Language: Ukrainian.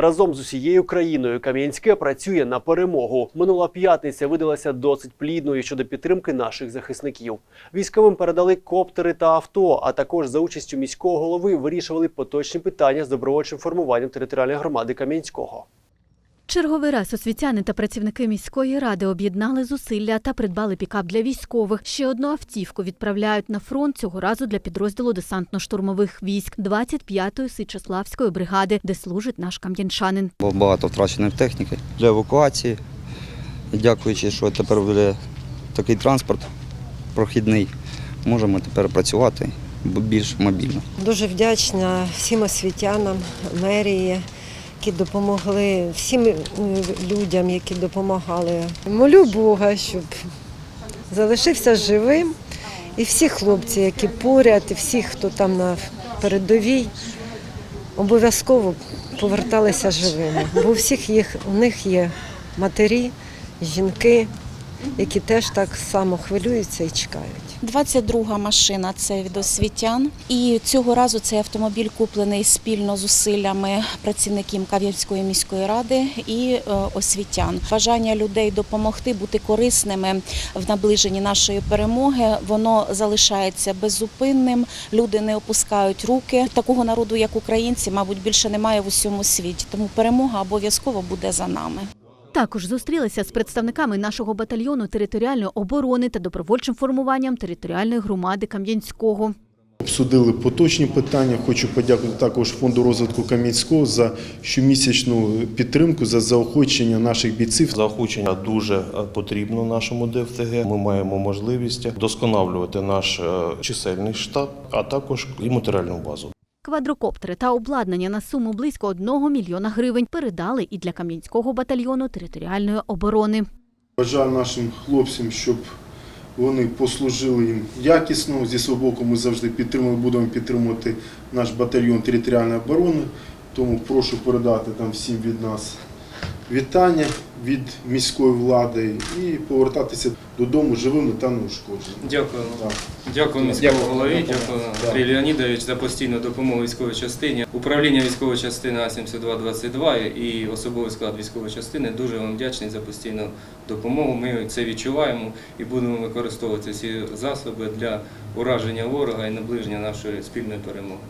Разом з усією країною Кам'янське працює на перемогу. Минула п'ятниця видалася досить плідною щодо підтримки наших захисників. Військовим передали коптери та авто, а також за участю міського голови вирішували поточні питання з добровольчим формуванням територіальної громади Кам'янського. Черговий раз освітяни та працівники міської ради об'єднали зусилля та придбали пікап для військових. Ще одну автівку відправляють на фронт цього разу для підрозділу десантно-штурмових військ 25-ї Сичеславської бригади, де служить наш кам'янчанин. Бо багато втраченої техніки для евакуації. Дякуючи, що тепер буде такий транспорт прохідний, можемо тепер працювати більш мобільно. Дуже вдячна всім освітянам, мерії, які допомогли, всім е, людям, які допомагали. Молю Бога, щоб залишився живим. І всі хлопці, які поряд, і всі, хто там на передовій, обов'язково поверталися живими. Бо у всіх їх, у них є матері, жінки, які теж так само хвилюються і чекають. 22 машина це від освітян. І цього разу цей автомобіль куплений спільно з усиллями працівників Кав'ярської міської ради і е, освітян. Бажання людей допомогти, бути корисними в наближенні нашої перемоги, воно залишається беззупинним. Люди не опускають руки. Такого народу, як українці, мабуть, більше немає в усьому світі. Тому перемога обов'язково буде за нами. Також зустрілися з представниками нашого батальйону територіальної оборони та добровольчим формуванням територіальної громади Кам'янського. Обсудили поточні питання. Хочу подякувати також фонду розвитку Кам'янського за щомісячну підтримку, за заохочення наших бійців. Заохочення дуже е, потрібно нашому ДФТГ. Ми маємо можливість вдосконалювати наш е, чисельний штат, а також і матеріальну базу. Квадрокоптери та обладнання на суму близько 1 мільйона гривень передали і для Кам'янського батальйону територіальної оборони. Бажаю нашим хлопцям, щоб вони послужили їм якісно. Зі свого боку ми завжди підтримуємо, будемо підтримувати наш батальйон територіальної оборони. Тому прошу передати там всім від нас вітання від міської влади і повертатися додому живими та неушкодженими. Дякую. Так. Дякую міському Дякую. голові, дякую Да. Андрій Леонідович за постійну допомогу військовій частині. Управління військової частини А-7222 і особовий склад військової частини дуже вам вдячний за постійну допомогу. Ми це відчуваємо і будемо використовувати ці засоби для ураження ворога і наближення нашої спільної перемоги.